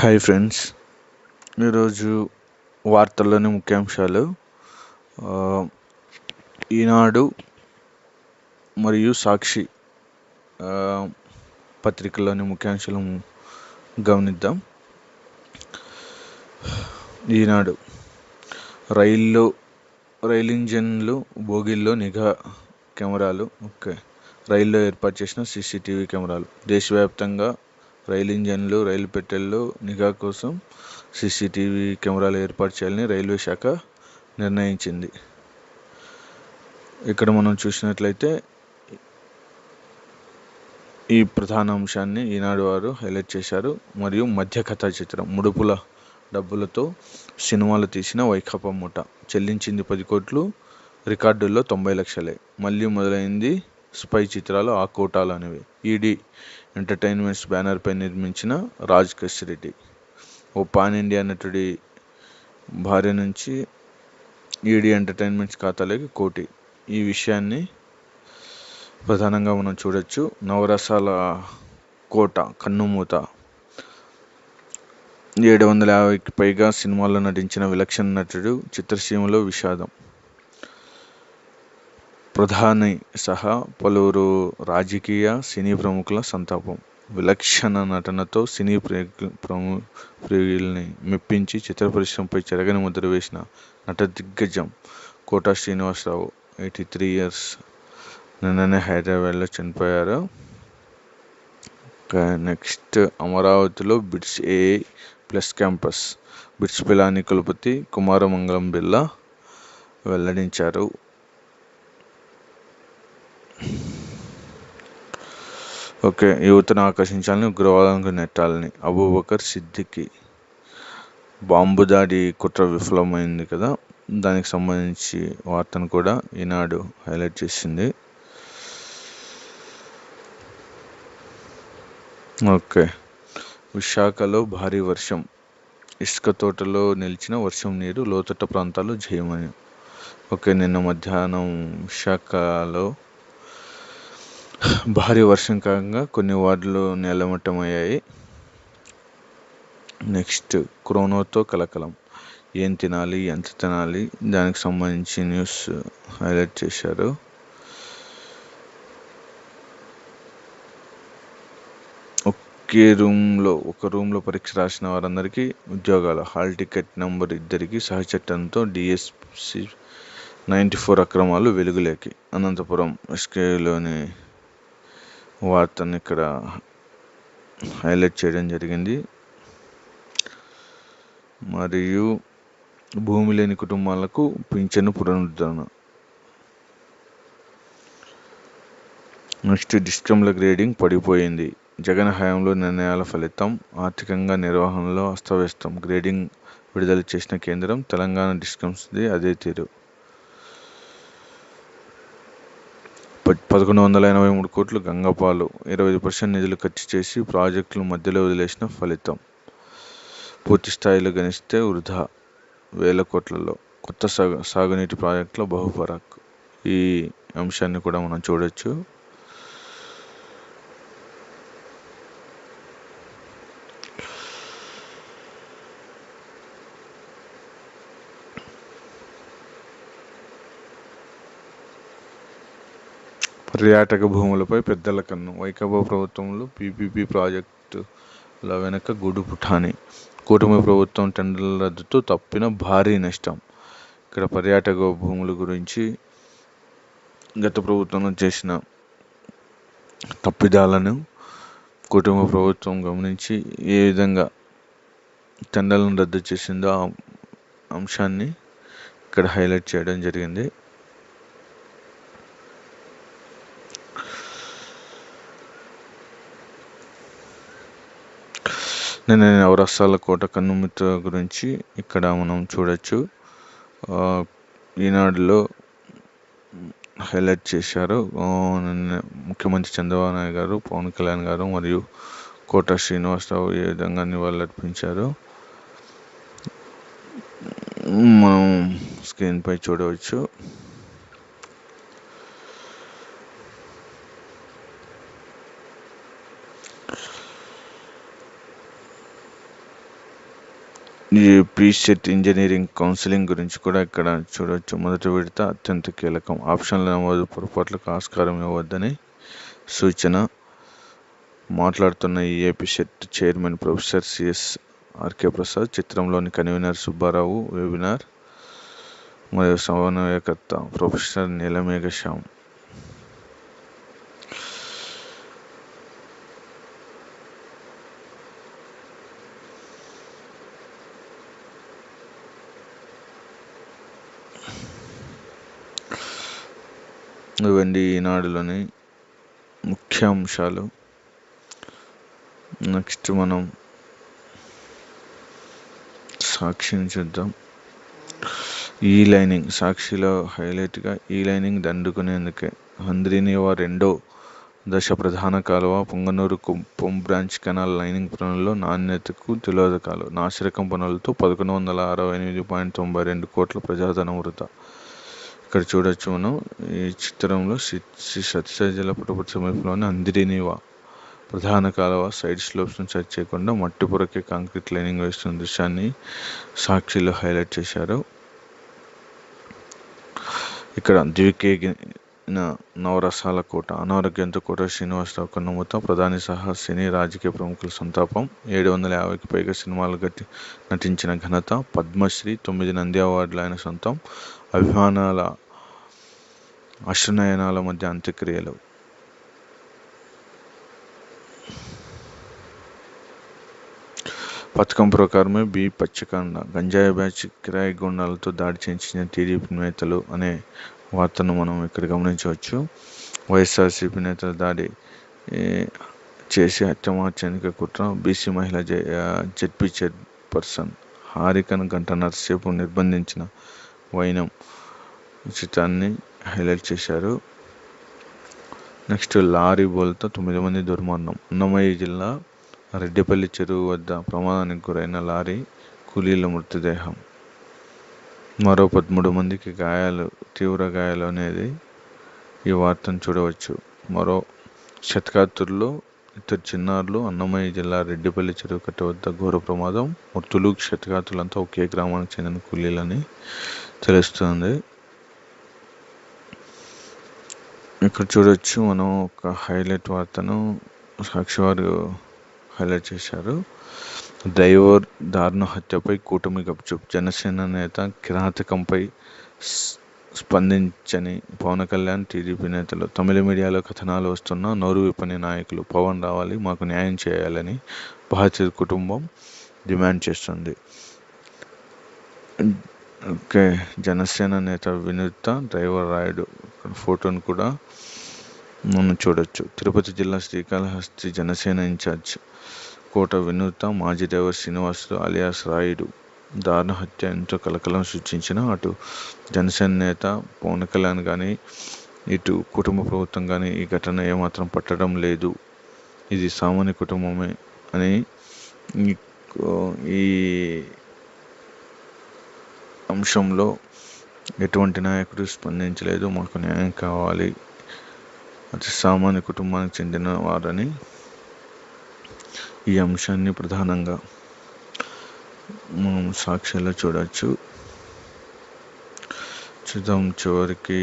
Hi friends ఈరోజు వార్తల్లోని ముఖ్యాంశాలు ఈనాడు మరియు సాక్షి పత్రికల్లోని ముఖ్యాంశాలు గమనిద్దాం. ఈనాడు రైల్లో రైలు ఇంజన్లు బోగీల్లో నిఘా కెమెరాలు ఓకే. రైల్లో ఏర్పాటు చేసిన సీసీటీవీ కెమెరాలు. దేశవ్యాప్తంగా రైలు ఇంజన్లు రైలు పెట్టెల్లో నిఘా కోసం సీసీటీవీ కెమెరాలు ఏర్పాటు చేయాలని రైల్వే శాఖ నిర్ణయించింది. ఇక్కడ మనం చూసినట్లయితే ఈ ప్రధాన అంశాన్ని ఈనాడు వారు హైలైట్ చేశారు. మరియు మధ్య కథా చిత్రం ముడుపుల డబ్బులతో సినిమాలు తీసిన వైకాపా మూట. చెల్లించింది పది కోట్లు రికార్డుల్లో తొంభై లక్షలే. మళ్ళీ మొదలైంది స్పై చిత్రాలు ఆ కోటాలు అనేవి. ఈడీ ఎంటర్టైన్మెంట్స్ బ్యానర్పై నిర్మించిన రాజ్ రెడ్డి. ఓ పాన్ ఇండియా నటుడి భార్య నుంచి ఈడీ ఎంటర్టైన్మెంట్స్ ఖాతాలోకి కోటి. ఈ విషయాన్ని ప్రధానంగా మనం చూడొచ్చు. నవరసాల కోట కన్నుమూత. ఏడు వందల యాభైకి పైగా సినిమాల్లో నటించిన విలక్షణ నటుడు చిత్రసీమలో విషాదం. ప్రధాని సహా పలువురు రాజకీయ సినీ ప్రముఖుల సంతాపం. విలక్షణ నటనతో సినీ ప్రేక్ష ప్రము ప్రియుల్ని మెప్పించి చిత్ర పరిశ్రమపై చెరగని ముద్ర వేసిన నట దిగ్గజం Kota Srinivasarao eighty three years నిన్ననే హైదరాబాద్లో చనిపోయారు. నెక్స్ట్ అమరావతిలో BITS A plus campus BITS Pilani కులపతి Kumaramangalam Birla వెల్లడించారు. ఓకే యువతను ఆకర్షించాలని ఉగ్రవాదానికి నెట్టాలని. అబూబకర్ సిద్దికి. బాంబు దాడి కుట్ర విఫలమైంది కదా? దానికి సంబంధించి వార్తను కూడా ఈనాడు హైలైట్ చేసింది. ఓకే విశాఖలో భారీ వర్షం. ఇసుక తోటలో నిలిచిన వర్షం నీరు లోతట్ట ప్రాంతాలు జయమని ఓకే నిన్న మధ్యాహ్నం విశాఖలో భారీ వర్షం కారణంగా కొన్ని వార్డులు నేలమట్టమయ్యాయి. నెక్స్ట్ క్రోనోతో కలకలం. ఏం తినాలి ఎంత తినాలి దానికి సంబంధించి న్యూస్ హైలైట్ చేశారు. ఒకే రూమ్లో ఒక రూమ్లో పరీక్ష రాసిన వారందరికీ ఉద్యోగాలు హాల్ టికెట్ నెంబర్ ఇద్దరికి సహచట్టంతో డిఎస్సి నైంటీ ఫోర్ అక్రమాలు వెలుగులేకి. అనంతపురం ఎస్కేలోని వార్తను ఇక్కడ హైలైట్ చేయడం జరిగింది. మరియు భూమి లేని కుటుంబాలకు పింఛను పునరుద్ధరణ. నెక్స్ట్ డిస్కమ్ల గ్రేడింగ్ పడిపోయింది. జగన్ హయాంలో నిర్ణయాల ఫలితం ఆర్థికంగా నిర్వహణలో అస్తవ్యస్తం. గ్రేడింగ్ విడుదల చేసిన కేంద్రం తెలంగాణ డిస్కమ్స్ది అదే తీరు. పదకొండు వందల ఎనభై మూడు కోట్లు గంగపాలు. ఇరవై పర్సెంట్ నిధులు ఖర్చు చేసి ప్రాజెక్టులు మధ్యలో వదిలేసిన ఫలితం. పూర్తి స్థాయిలో గణిస్తే వృధా. వేల కోట్లలో కొత్త సాగు సాగునీటి ప్రాజెక్టుల బహుపరాక్. ఈ అంశాన్ని కూడా మనం చూడొచ్చు. పర్యాటక భూములపై పెద్దల కన్ను. వైకాపా ప్రభుత్వంలో పీపీపీ ప్రాజెక్టుల వెనక గూడు పుఠాని. కూటమి ప్రభుత్వం టెండర్ల రద్దుతో తప్పిన భారీ నష్టం. ఇక్కడ పర్యాటక భూముల గురించి గత ప్రభుత్వం చేసిన తప్పిదాలను కుటుంబ ప్రభుత్వం గమనించి ఏ విధంగా టెండర్లను రద్దు చేసిందో ఆ అంశాన్ని ఇక్కడ హైలైట్ చేయడం జరిగింది. నేను నవరసాల కోట కన్నుమిత్ర గురించి ఇక్కడ మనం చూడొచ్చు. ఈనాడులో హైలైట్ చేశారు నిన్న ముఖ్యమంత్రి చంద్రబాబు నాయుడు గారు పవన్ కళ్యాణ్ గారు మరియు కోట శ్రీనివాసరావు ఏ విధంగా నివాళులర్పించారు. మనం స్క్రీన్పై చూడవచ్చు. ఈ ప్రీసెట్ ఇంజనీరింగ్ కౌన్సిలింగ్ గురించి కూడా ఇక్కడ చూడవచ్చు మొదటి విడత అత్యంత కీలకం. ఆప్షన్ల నమోదు పొరపాట్లకు ఆస్కారం ఇవ్వద్దని సూచన. మాట్లాడుతున్న ఈ AP SET chairman professor CS RK Prasad చిత్రంలోని కన్వీనర్ సుబ్బారావు వెబినార్ మరియు సమన్వయకర్త ప్రొఫెసర్ నీలమేఘ శ్యామ్ ఇవండి ఈనాడులోని ముఖ్య అంశాలు నెక్స్ట్ మనం సాక్షిని చూద్దాం. ఈ లైనింగ్ సాక్షిలో హైలైట్గా ఈ లైనింగ్ దండుకునేందుకే హంద్రీనివా రెండో దశ ప్రధాన కాలువ Punganur Kuppam branch canal lining పనుల్లో నాణ్యతకు తిలోదకాలు. నాసిరకం పనులతో పదకొండు వందల అరవై ఎనిమిది పాయింట్ తొంభై రెండు కోట్ల ప్రజాధనం వృధా. ఇక్కడ చూడొచ్చు మనం. ఈ చిత్రంలో శ్రీ సత్యసాయి పుట్టపర్తి సమీపంలోని అందిరినివా ప్రధాన కాలువ సైడ్ స్లోప్స్ నుంచి టచ్ చేయకుండా మట్టి పొరకే కాంక్రీట్ లైనింగ్ వేస్తున్న దృశ్యాన్ని సాక్షిలో హైలైట్ చేశారు. ఇక్కడ ద్వికేగిన నవరసాల కోట అనారోగ్యంతో కోట శ్రీనివాసరావు కన్నుమూత ప్రధాని సహా సినీ రాజకీయ ప్రముఖుల సంతాపం ఏడు వందల యాభైకి పైగా సినిమాలు గట్టి నటించిన ఘనత పద్మశ్రీ తొమ్మిది నంది అవార్డులు ఆయన సొంతం అభిమానాల అశ్రునయనాల మధ్య అంత్యక్రియలు. పథకం ప్రకారమే బి పచ్చకాండ గంజాయి బ్యాచ్ కిరాయి గుండాలతో దాడి చేయించిన టీడీపీ నేతలు అనే వార్తను మనం ఇక్కడ గమనించవచ్చు. వైఎస్ఆర్సీపీ నేతల దాడి చేసి హత్యమార్చానికి కుట్ర బీసీ మహిళ జెడ్పీ చైర్పర్సన్ హారికను గంటన్నర సేపు నిర్బంధించిన వైనం చిత్రాన్ని హైలైట్ చేశారు. నెక్స్ట్ లారీ బోల్తో తొమ్మిది మంది దుర్మరణం. అన్నమయ్య జిల్లా రెడ్డిపల్లి చెరువు వద్ద ప్రమాదానికి గురైన లారీ కూలీల మృతదేహం. మరో పదమూడు మందికి గాయాలు తీవ్ర గాయాలు అనేది ఈ వార్తను చూడవచ్చు. మరో శతకాతుల్లో ఇద్దరు చిన్నారులు అన్నమయ్య జిల్లా రెడ్డిపల్లి చెరువు కట్ట వద్ద ఘోర ప్రమాదం. మృతులు క్షతగాతులంతా ఒకే గ్రామానికి చెందిన కూలీలని తెలుస్తుంది. ఇక్కడ చూడొచ్చు మనం ఒక హైలైట్ వార్తను సాక్షి వారు హైలైట్ చేశారు. డ్రైవర్ దారుణ హత్యపై కూటమి గప్చుప్ జనసేన నేత కిరాతకంపై స్పందించని పవన్ కళ్యాణ్ టీడీపీ నేతలు. తమిళ మీడియాలో కథనాలు వస్తున్న నోరు విప్పని నాయకులు పవన్ రావాలి మాకు న్యాయం చేయాలని బాధిత కుటుంబం డిమాండ్ చేస్తుంది. ఓకే జనసేన నేత వినూత్త డ్రైవర్ రాయుడు ఫోటోను కూడా మనం చూడొచ్చు. తిరుపతి జిల్లా శ్రీకాళహస్తి జనసేన ఇన్ఛార్జ్ కోట వినూత మాజీ డ్రైవర్ శ్రీనివాసులు అలియాస్ రాయుడు దారుణ హత్య ఎంతో కలకలం సృష్టించిన అటు జనసేన నేత పవన్ కళ్యాణ్ కానీ ఇటు కుటుంబ ప్రభుత్వం కానీ ఈ ఘటన ఏమాత్రం పట్టడం లేదు. ఇది సామాన్య కుటుంబమే అని ఈ అంశంలో ఎటువంటి నాయకుడు స్పందించలేదు. మాకు న్యాయం కావాలి. అతి సామాన్య కుటుంబానికి చెందిన వారని ఈ అంశాన్ని ప్రధానంగా మనం సాక్ష్యాల్లో చూడవచ్చు చూద్దాం చివరికి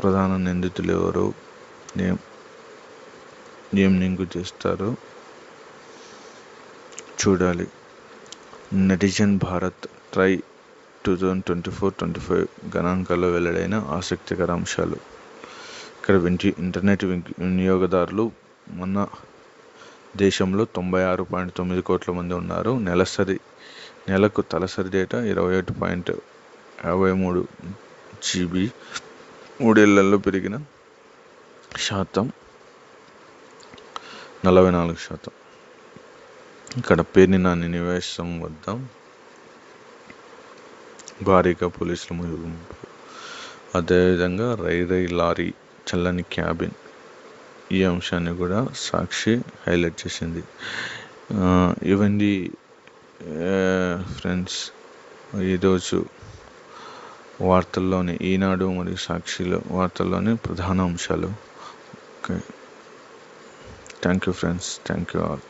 ప్రధాన నిందితులు ఎవరు? ఏం ఏం నింగు చేస్తారు? చూడాలి. Netizen Bharat TRAI two thousand twenty four twenty five గణాంకాల్లో వెల్లడైన ఆసక్తికర అంశాలు. ఇక్కడ వింటి ఇంటర్నెట్ వినియోగదారులు మన దేశంలో తొంభై ఆరు పాయింట్ తొమ్మిది కోట్ల మంది ఉన్నారు. నెలసరి నెలకు తలసరి డేటా ఇరవై ఒకటి పాయింట్ యాభై మూడు జీబీ. మూడేళ్ళలో పెరిగిన శాతం నలభై నాలుగు శాతం. ఇక్కడ పేర్ని నాని నివేశం వద్ద భారీగా పోలీసులు ముగింపు అదేవిధంగా రై రై లారీ చల్లని క్యాబిన్ ఈ అంశాన్ని కూడా సాక్షి హైలైట్ చేసింది. ఇవన్నీ ఫ్రెండ్స్ ఈరోజు వార్తల్లోని ఈనాడు మరియు సాక్షిలో వార్తల్లోని ప్రధాన అంశాలు. Okay thank you friends thank you all